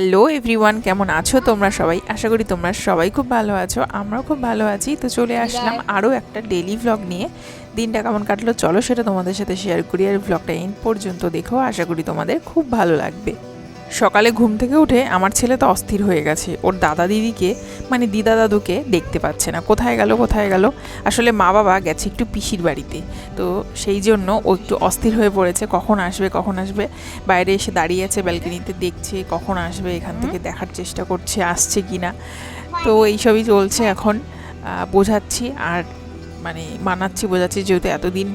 Hello everyone কেমন আছো তোমরা সবাই? আশা করি তোমরা সবাই খুব ভালো আছো আমরাও খুব ভালো আছি। তো চলে আসলাম আরও একটা ডেলি ভ্লগ নিয়ে। দিনটা কেমন কাটলো চলো সেটা তোমাদের সাথে শেয়ার করি। আর ভ্লগটা এন পর্যন্ত দেখো আশা করি তোমাদের খুব ভালো লাগবে। সকালে ঘুম থেকে উঠে আমার ছেলে তো অস্থির হয়ে গেছে। ওর দাদা দিদিকে মানে দিদা দাদুকে দেখতে পাচ্ছে না। কোথায় গেল কোথায় গেল? আসলে মা বাবা গেছে একটু পিসির বাড়িতে। তো সেই জন্য ও একটু অস্থির হয়ে পড়েছে। কখন আসবে কখন আসবে? বাইরে এসে দাঁড়িয়ে আছে ব্যালকনিতে দেখছে কখন আসবে এখান থেকে দেখার চেষ্টা করছে আসছে কি না? তো এইসবই চলছে এখন। বোঝাচ্ছি আর মানে মানাচ্ছি বোঝাচ্ছি যেহেতু এতদিন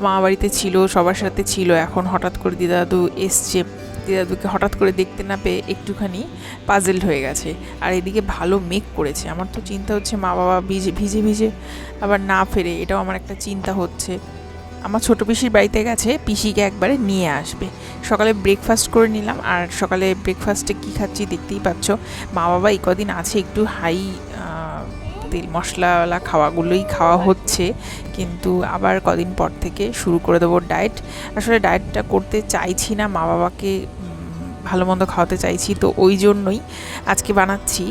মা বাড়িতে ছিল সবার সাথে ছিল এখন হঠাৎ করে দিদা দাদু এসছে। দিদা দাদুকে হঠাৎ করে দেখতে না পেয়ে একটুখানি পাজেলড হয়ে গেছে। আর এদিকে ভালো মেক করেছে। আমার তো চিন্তা হচ্ছে মা বাবা ভিজে ভিজে ভিজে আবার না ফেরে, এটাও আমার একটা চিন্তা হচ্ছে। আমার ছোটো পিসির বাড়িতে গেছে, পিসিকে একবারে নিয়ে আসবে। সকালে ব্রেকফাস্ট করে নিলাম, আর সকালে ব্রেকফাস্টে কী খাচ্ছি দেখতেই পাচ্ছ। মা বাবা এই কদিন আছে একটু হাই তেল মশলাওয়ালা খাওয়াগুলোই খাওয়া হচ্ছে। কিন্তু আবার কদিন পর থেকে শুরু করে দেবো ডায়েট। আসলে ডায়েটটা করতে চাইছি না, মা বাবাকে ভালো মন্দ খাওয়াতে চাইছি, তো ওই জন্যই আজকে বানাচ্ছি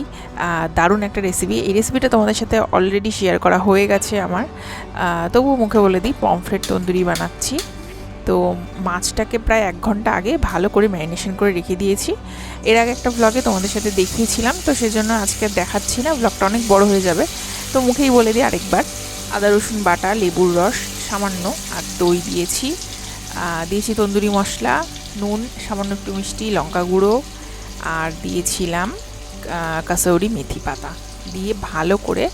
দারুণ একটা রেসিপি এই রেসিপিটা তোমাদের সাথে অলরেডি শেয়ার করা হয়ে গেছে আমার। তবুও মুখে বলে দিই পমফ্রেট তন্দুরি বানাচ্ছি। তো মাছটাকে প্রায় এক ঘণ্টা আগে ভালো করে ম্যারিনেশন করে রেখে দিয়েছি। এর আগে একটা ব্লগে তোমাদের সাথে দেখিয়েছিলাম, তো সেজন্য আজকে দেখাচ্ছি না। ব্লগটা অনেক বড় হয়ে যাবে। তো মুখেই বলে দিই আরেকবার। আদা, রসুন বাটা, লেবুর রস, সামান্য আর দই দিয়েছি। দিয়েছি তন্দুরি মশলা, নুন, সামান্য একটু মিষ্টি, লঙ্কা গুঁড়ো আর দিয়েছিলাম কাসৌরি মেথি পাতা। দিয়ে ভালো করে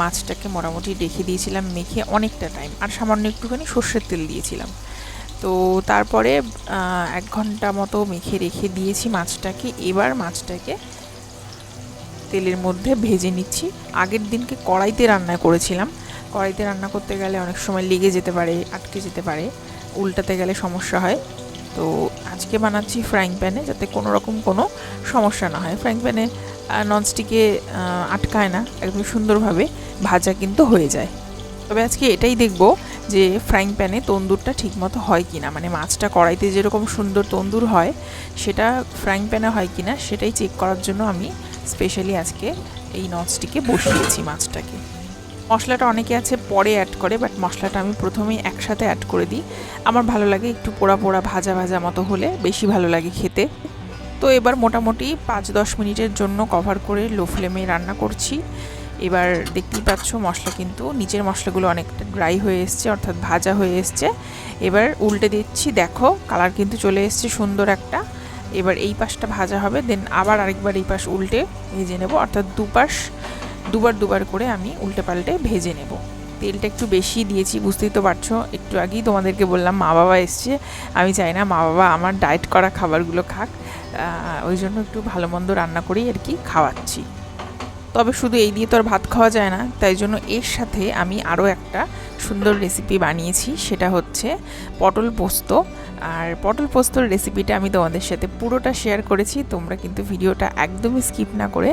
মাছটাকে মোটামুটি রেখে দিয়েছিলাম, মেখে অনেকটা টাইম আর সামান্য একটুখানি সর্ষের তেল দিয়েছিলাম। তো তারপরে এক ঘণ্টা মতো মেখে রেখে দিয়েছি মাছটাকে। এবার মাছটাকে তেলের মধ্যে ভেজে নিচ্ছি। আগের দিনকে কড়াইতে রান্না করেছিলাম। কড়াইতে রান্না করতে গেলে অনেক সময় লেগে যেতে পারে, আটকে যেতে পারে, উল্টাতে গেলে সমস্যা হয়। তো আজকে বানাচ্ছি ফ্রাইং প্যানে যাতে কোনো রকম কোনো সমস্যা না হয়। ফ্রাইং প্যানে ননস্টিকে আটকায় না, একদম সুন্দরভাবে ভাজা কিন্তু হয়ে যায়। তবে আজকে এটাই দেখব যে ফ্রাইং প্যানে তন্দুরটা ঠিকমতো হয় কি না মানে মাছটা কড়াইতে যেরকম সুন্দর তন্দুর হয়, সেটা ফ্রাইং প্যানে হয় কি না সেটাই চেক করার জন্য আমি স্পেশালি আজকে এই ননস্টিকে বসিয়েছি মাছটাকে। মশলাটা অনেকে আছে পরে অ্যাড করে বাট মশলাটা আমি প্রথমেই একসাথে অ্যাড করে দিই। আমার ভালো লাগে একটু পোড়া পোড়া, ভাজা ভাজা মতো হলে বেশি ভালো লাগে খেতে। তো এবার মোটামুটি পাঁচ দশ মিনিটের জন্য কভার করে লো ফ্লেমে রান্না করছি। এবার দেখতেই পাচ্ছ মশলা কিন্তু নিচের মশলাগুলো অনেকটা ড্রাই হয়ে এসছে, অর্থাৎ ভাজা হয়ে এসছে। এবার উল্টে দিচ্ছি, দেখো কালার কিন্তু চলে এসছে সুন্দর একটা। এবার এই পাশটা ভাজা হবে দেন আবার আরেকবার এই পাশ উল্টে ভেজে নেব, অর্থাৎ দুপাশ, দুবার দুবার করে আমি উল্টে পাল্টে ভেজে নেব। তেলটা একটু বেশি দিয়েছি, বুঝতেই তো পারছ, একটু আগেই তোমাদেরকে বললাম মা বাবা এসছে। আমি চাই না মা বাবা আমার ডায়েট করা খাবারগুলো খাক ওই জন্য একটু ভালো মন্দ রান্না করেই আর কি খাওয়াচ্ছি। তবে শুধু এই দিয়ে তো আর ভাত খাওয়া যায় না, তাই জন্য এর সাথে আমি আরও একটা সুন্দর রেসিপি বানিয়েছি, সেটা হচ্ছে পটল পোস্ত। আর পটল পোস্তর রেসিপিটা আমি তোমাদের সাথে পুরোটা শেয়ার করেছি, তোমরা কিন্তু ভিডিওটা একদমই স্কিপ না করে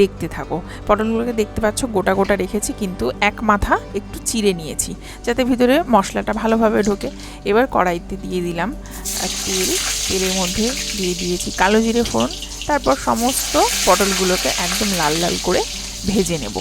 দেখতে থাকো। পটলগুলোকে দেখতে পাচ্ছ, গোটা গোটা রেখেছি, কিন্তু এক মাথা একটু চিড়ে নিয়েছি, যাতে ভিতরে মশলাটা ভালোভাবে ঢোকে। এবার কড়াইতে দিয়ে দিলাম আর তেল তেলের মধ্যে দিয়ে দিয়েছি কালো জিরে ফোড়ন তারপর সমস্ত পটলগুলোকে একদম লাল লাল করে ভেজে নেব।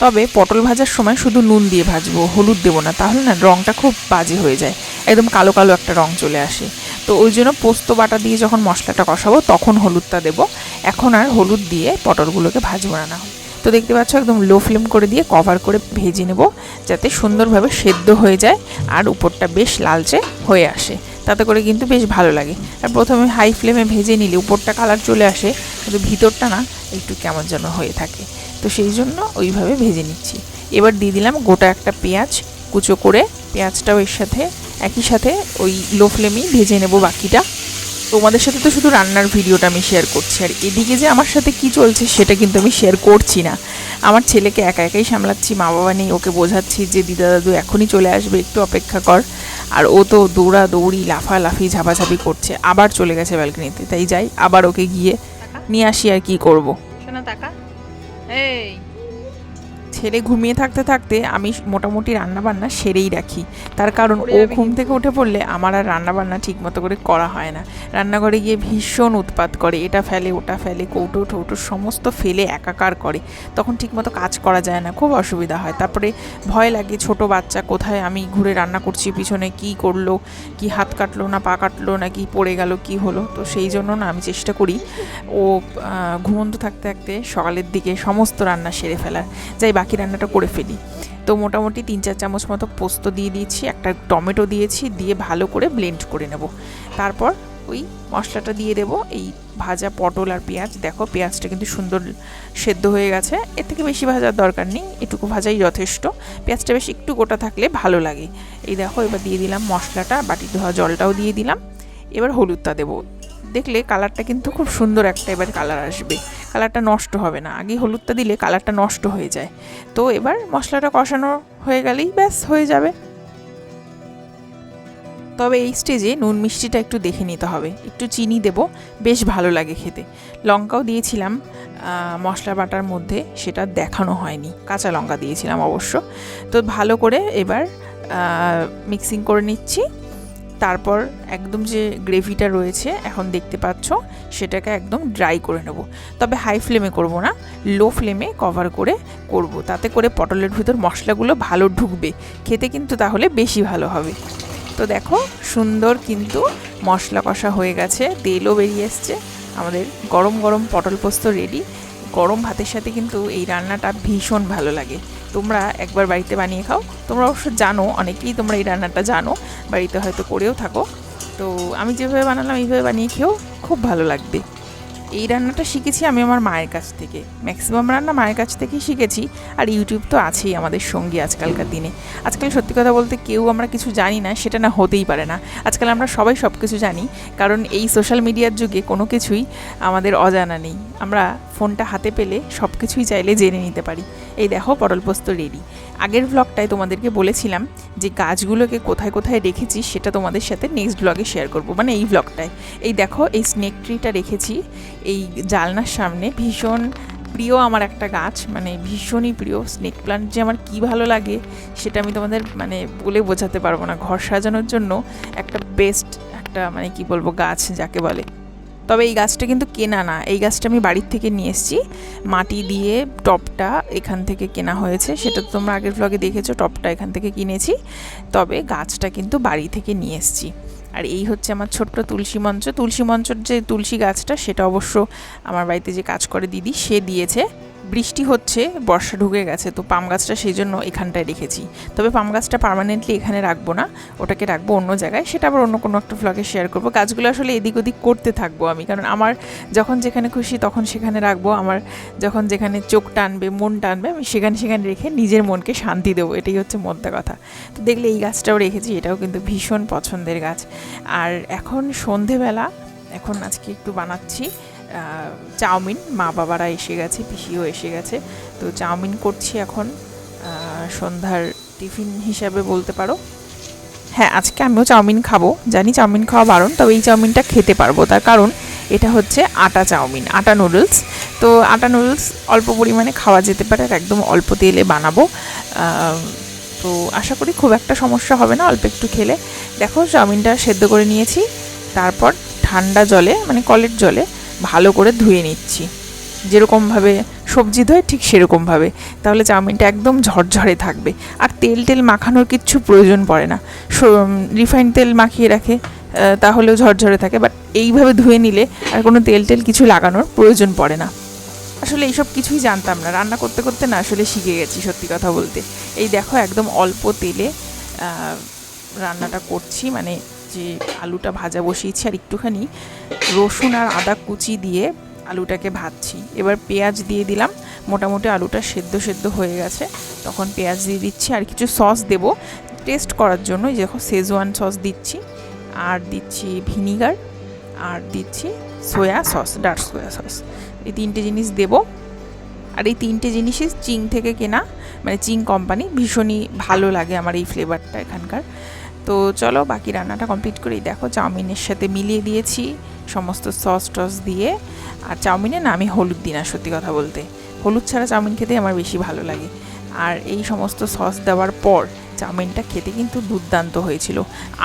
তবে পটল ভাজার সময় শুধু নুন দিয়ে ভাজবো, হলুদ দেবো না, তাহলে না রঙটা খুব বাজে হয়ে যায়, একদম কালো কালো একটা রং চলে আসে। তো ওই জন্য পোস্ত বাটা দিয়ে যখন মশলাটা কষাবো, তখন হলুদটা দেবো। এখন আর হলুদ দিয়ে পটলগুলোকে ভাজবো না না। তো দেখতে পাচ্ছ, একদম লো ফ্লেম করে দিয়ে কভার করে ভেজে নেব, যাতে সুন্দরভাবে সেদ্ধ হয়ে যায় আর উপরটা বেশ লালচে হয়ে আসে। তাতে করে কিন্তু বেশ ভালো লাগে। আর প্রথমে হাই ফ্লেমে ভেজে নিলে উপরটা কালার চলে আসে, কিন্তু ভিতরটা না একটু কেমন যেন হয়ে থাকে। তো সেই জন্য ওইভাবে ভেজে নিচ্ছি। এবার দিয়ে দিলাম গোটা একটা পেঁয়াজ, কুচো করে পেঁয়াজটাও এর সাথে, একই সাথে ওই লো ফ্লেমেই ভেজে নেব বাকিটা। তোমাদের সাথে তো শুধু রান্নার ভিডিওটা আমি শেয়ার করছি। আর এদিকে যে আমার সাথে কি চলছে সেটা কিন্তু আমি শেয়ার করছি না। আমার ছেলেকে একা একাই সামলাচ্ছি, মা বাবা নেই, ওকে বোঝাচ্ছি যে দিদা দাদু এখনই চলে আসবে, একটু অপেক্ষা কর। আর ও তো দৌড়া দৌড়ি লাফালাফি, ঝাপাঝাপি করছে, আবার চলে গেছে ব্যালকনিতে। তাই যাই, আবার ওকে গিয়ে নিয়ে আসি আর কি করব। শোনা, টাকা। এই ছেলে ঘুমিয়ে থাকতে থাকতে আমি মোটামুটি রান্না বান্না সেরেই রাখি। তার কারণ ও ঘুম থেকে উঠে পড়লে আমার আর রান্না বান্না ঠিক মতো করে করা হয় না। রান্নাঘরে গিয়ে ভীষণ উৎপাত করে এটা ফেলে ওটা ফেলে কৌটো টৌটো সমস্ত ফেলে একাকার করে। তখন ঠিক মতো কাজ করা যায় না খুব অসুবিধা হয়। তারপরে ভয় লাগে ছোট বাচ্চা কোথায় আমি ঘুরে রান্না করছি পিছনে কি করল কি হাত কাটলো না পা কাটলো না কি পড়ে গেল কি হলো? তো সেই জন্য না আমি চেষ্টা করি ও ঘুমন্ত থাকতে থাকতে সকালের দিকে সমস্ত রান্না সেরে ফেলার। যাই বাকি রান্নাটা করে ফেলি। তো মোটামুটি তিন চার চামচ মতো পোস্ত দিয়ে দিয়েছি, একটা টমেটো দিয়েছি, দিয়ে ভালো করে ব্লেন্ড করে নেব। তারপর ওই মশলাটা দিয়ে দেব, এই ভাজা পটল আর পেঁয়াজ। দেখো পেঁয়াজটা কিন্তু সুন্দর সেদ্ধ হয়ে গেছে, এর থেকে বেশি ভাজার দরকার নেই, এটুকু ভাজাই যথেষ্ট। পেঁয়াজটা বেশ একটু গোটা থাকলে ভালো লাগে। এই দেখো, এবার দিয়ে দিলাম মশলাটা বাটি ধোয়া জলটাও দিয়ে দিলাম। এবার হলুদটা দেবো। দেখলে কালারটা কিন্তু খুব সুন্দর একটা এবার কালার আসবে। কালারটা নষ্ট হবে না। আগে হলুদটা দিলে কালারটা নষ্ট হয়ে যায়। তো এবার মশলাটা কষানো হয়ে গেলেই ব্যাস, হয়ে যাবে। তবে এই স্টেজে নুন মিষ্টিটা একটু দেখে নিতে হবে। একটু চিনি দেব, বেশ ভালো লাগে খেতে। লঙ্কাও দিয়েছিলাম মশলা বাটার মধ্যে, সেটা দেখানো হয়নি। কাঁচা লঙ্কা দিয়েছিলাম অবশ্য। তো ভালো করে এবার মিক্সিং করে নিচ্ছি। তারপর একদম যে গ্রেভিটা রয়েছে, এখন দেখতে পাচ্ছ, সেটাকে একদম ড্রাই করে নেব। তবে হাই ফ্লেমে করব না লো ফ্লেমে কভার করে করব। তাতে করে পটলের ভিতর মশলাগুলো ভালো ঢুকবে। খেতে কিন্তু তাহলে বেশি ভালো হবে। তো দেখো, সুন্দর কিন্তু মশলা কষা হয়ে গেছে, তেলও বেরিয়ে এসছে। আমাদের গরম গরম পটল পোস্ত রেডি গরম ভাতের সাথে কিন্তু এই রান্নাটা ভীষণ ভালো লাগে। তোমরা একবার বাড়িতে বানিয়ে খাও। তোমরা অবশ্য জানো, অনেকেই তোমরা এই রান্নাটা জানো, বাড়িতে হয়তো করেও থাকো। তো আমি যেভাবে বানালাম, এইভাবে বানিয়ে খেয়েও খুব ভালো লাগবে। এই রান্নাটা শিখেছি আমি আমার মায়ের কাছ থেকে। ম্যাক্সিমাম রান্না মায়ের কাছ থেকেই শিখেছি। আর ইউটিউব তো আছেই আমাদের সঙ্গী আজকালকার দিনে। আজকাল সত্যি কথা বলতে কেউ আমরা কিছু জানি না, সেটা না হতেই পারে না। আজকাল আমরা সবাই সব কিছু জানি, কারণ এই সোশ্যাল মিডিয়ার যুগে কোনো কিছুই আমাদের অজানা নেই। আমরা ফোনটা হাতে পেলে সব কিছুই চাইলে জেনে নিতে পারি। এই দেখো পটল পোস্ত রেডি আগের ব্লগটায় তোমাদেরকে বলেছিলাম যে গাছগুলোকে কোথায় কোথায় রেখেছি, সেটা তোমাদের সাথে নেক্সট ব্লগে শেয়ার করব। মানে এই ব্লগটায় এই দেখো, এই স্নেক ট্রিটা রেখেছি। এই জালনার সামনে ভীষণ প্রিয় আমার একটা গাছ মানে ভীষণই প্রিয় স্নেক প্লান্ট যে আমার কী ভালো লাগে, সেটা আমি তোমাদের মানে বলে বোঝাতে পারব না। ঘর সাজানোর জন্য একটা বেস্ট একটা মানে কি বলব, গাছ যাকে বলে। তবে এই গাছটা কিন্তু কেনা না। এই গাছটা আমি বাড়ির থেকে নিয়ে এসেছি। মাটি দিয়ে টপটা এখান থেকে কেনা হয়েছে। সেটা তো তোমরা আগের ব্লগে দেখেছ, টপটা এখান থেকে কিনেছি। তবে গাছটা কিন্তু বাড়ি থেকে নিয়ে এসেছি। আর এই হচ্ছে আমার ছোট্ট তুলসী মঞ্চ। তুলসী মঞ্চর যে তুলসী গাছটা, সেটা অবশ্য আমার বাড়িতে যে কাজ করে দিদি, সে দিয়েছে। বৃষ্টি হচ্ছে, বর্ষা ঢুকে গেছে, তো পাম গাছটা সেই জন্য এখানটায় রেখেছি। তবে পাম গাছটা পার্মানেন্টলি এখানে রাখব না, ওটাকে রাখব অন্য জায়গায়, সেটা আবার অন্য কোনো একটা ফ্লগে শেয়ার করব। গাছগুলো আসলে এদিক ওদিক করতে থাকব আমি, কারণ আমার যখন যেখানে খুশি তখন সেখানে রাখব, আমার যখন যেখানে চোখ টানবে, মন টানবে, আমি সেখানে সেখানে রেখে নিজের মনকে শান্তি দেবো, এটাই হচ্ছে মোদ্দা কথা। তো দেখলে এই গাছটাও রেখেছি, এটাও কিন্তু ভীষণ পছন্দের গাছ। আর এখন সন্ধেবেলা, এখন আজকে একটু বানাচ্ছি চাউমিন, মা বাবারা এসে গেছে, পিসিও এসে গেছে। তো চাউমিন করছি এখন সন্ধ্যার টিফিন হিসাবে বলতে পারো। হ্যাঁ আজকে আমিও চাউমিন খাব। জানি চাউমিন খাওয়া বারণ, তবে এই চাউমিনটা খেতে পারব। তার কারণ এটা হচ্ছে আটা চাউমিন, আটা নুডলস। তো আটা নুডলস অল্প পরিমাণে খাওয়া যেতে পারে একদম অল্প তেলে বানাবো। তো আশা করি খুব একটা সমস্যা হবে না, অল্প একটু খেলে। দেখো, চাউমিনটা সেদ্ধ করে নিয়েছি। তারপর ঠান্ডা জলে মানে কলের জলে ভালো করে ধুয়ে নিচ্ছি। যেরকমভাবে সবজি ধোয় ঠিক সেরকমভাবে। তাহলে চাউমিনটা একদম ঝরঝরে থাকবে। আর তেল তেল মাখানোর কিচ্ছু প্রয়োজন পড়ে না। রিফাইন তেল মাখিয়ে রাখে তাহলেও ঝরঝরে থাকে। বাট এইভাবে ধুয়ে নিলে আর কোনো তেল টেল কিছু লাগানোর প্রয়োজন পড়ে না। আসলে এইসব কিছুই জানতাম না। রান্না করতে করতে না আসলে শিখে গেছি সত্যি কথা বলতে। এই দেখো একদম অল্প তেলে রান্নাটা করছি। মানে যে আলুটা ভাজা বসিয়েছি আর একটুখানি রসুন আর আদা কুচি দিয়ে আলুটাকে ভাজছি। এবার পেঁয়াজ দিয়ে দিলাম। মোটামুটি আলুটা সেদ্ধ সেদ্ধ হয়ে গেছে। তখন পেঁয়াজ দিয়ে দিচ্ছি আর কিছু সস দেব টেস্ট করার জন্য। দেখো শেজওয়ান সস দিচ্ছি। আর দিচ্ছি ভিনিগার। আর দিচ্ছি soya sauce, dark soya sauce. এই তিনটে জিনিস দেব। আর এই তিনটে জিনিসই চিং থেকে কেনা মানে চিং কোম্পানি, ভীষণই ভালো লাগে আমার এই ফ্লেভারটা এখানকার। তো চলো বাকি রান্নাটা কমপ্লিট করেই দেখো চাউমিনের সাথে মিলিয়ে দিয়েছি সমস্ত সস টস দিয়ে। আর চাউমিনে না আমি হলুদ দিই না, সত্যি কথা বলতে। হলুদ ছাড়া চাউমিন খেতে আমার বেশি ভালো লাগে। আর এই সমস্ত সস দেওয়ার পর চাউমিনটা খেতে কিন্তু দুর্দান্ত হয়েছিল।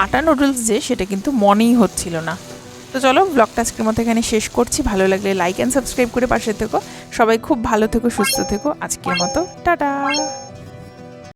আটা নুডলস যে, সেটা কিন্তু মনেই হচ্ছিল না। তো চলো ব্লগটা আজকের মতো এখানে শেষ করছি। ভালো লাগলে লাইক অ্যান্ড সাবস্ক্রাইব করে পাশে থেকো। সবাই খুব ভালো থেকো, সুস্থ থেকো। আজকের মতো, টাটা!